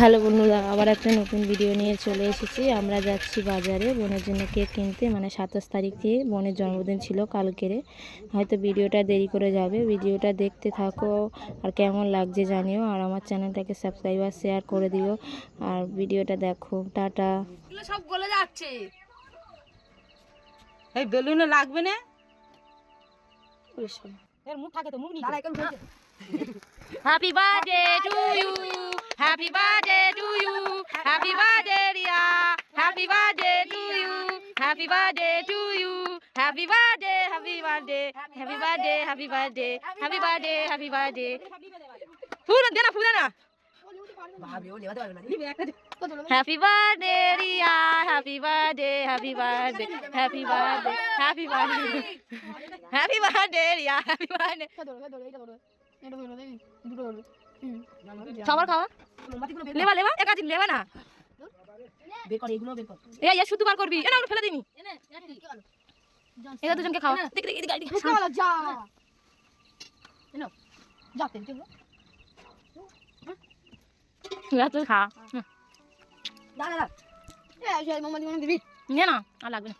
Hello বন্ধুরা আবার একটা নতুন ভিডিও নিয়ে চলে এসেছি। আমরা যাচ্ছি বাজারে বোনের জন্য কেক কিনতে। মানে সাতাশ তারিখ তারিখে বোনের জন্মদিন ছিল কালকেরে। হয়তো ভিডিওটা দেরি করে যাবে। ভিডিওটা দেখতে থাকো আর কেমন লাগছে জানিও। আর আমার চ্যানেলটাকে সাবস্ক্রাইব আর শেয়ার করে দিও। আর ভিডিওটা দেখো। টাটা। সব গলে যাচ্ছে। এই বেলুনে লাগবে না? এর মুখ থাকে তো মুখ happy birthday to you happy birthday to you happy birthday Riya happy birthday to you happy birthday to you happy birthday happy birthday happy birthday happy birthday happy birthday happy birthday ফুল দে না ফুল দে না happy birthday Riya happy birthday happy birthday happy birthday happy birthday happy birthday Riya happy birthday সবার খাওয়া লেবা লেবা? একা দিন লেবা না? এই এই শুধু বার করবি। এ না ফেলে দিনি এরা দুজনকে খাওয়া। দেখ দেখ এদিকে, এদিকে, সামনে। এরা তুই খা। হুম। নে না আর লাগবে না।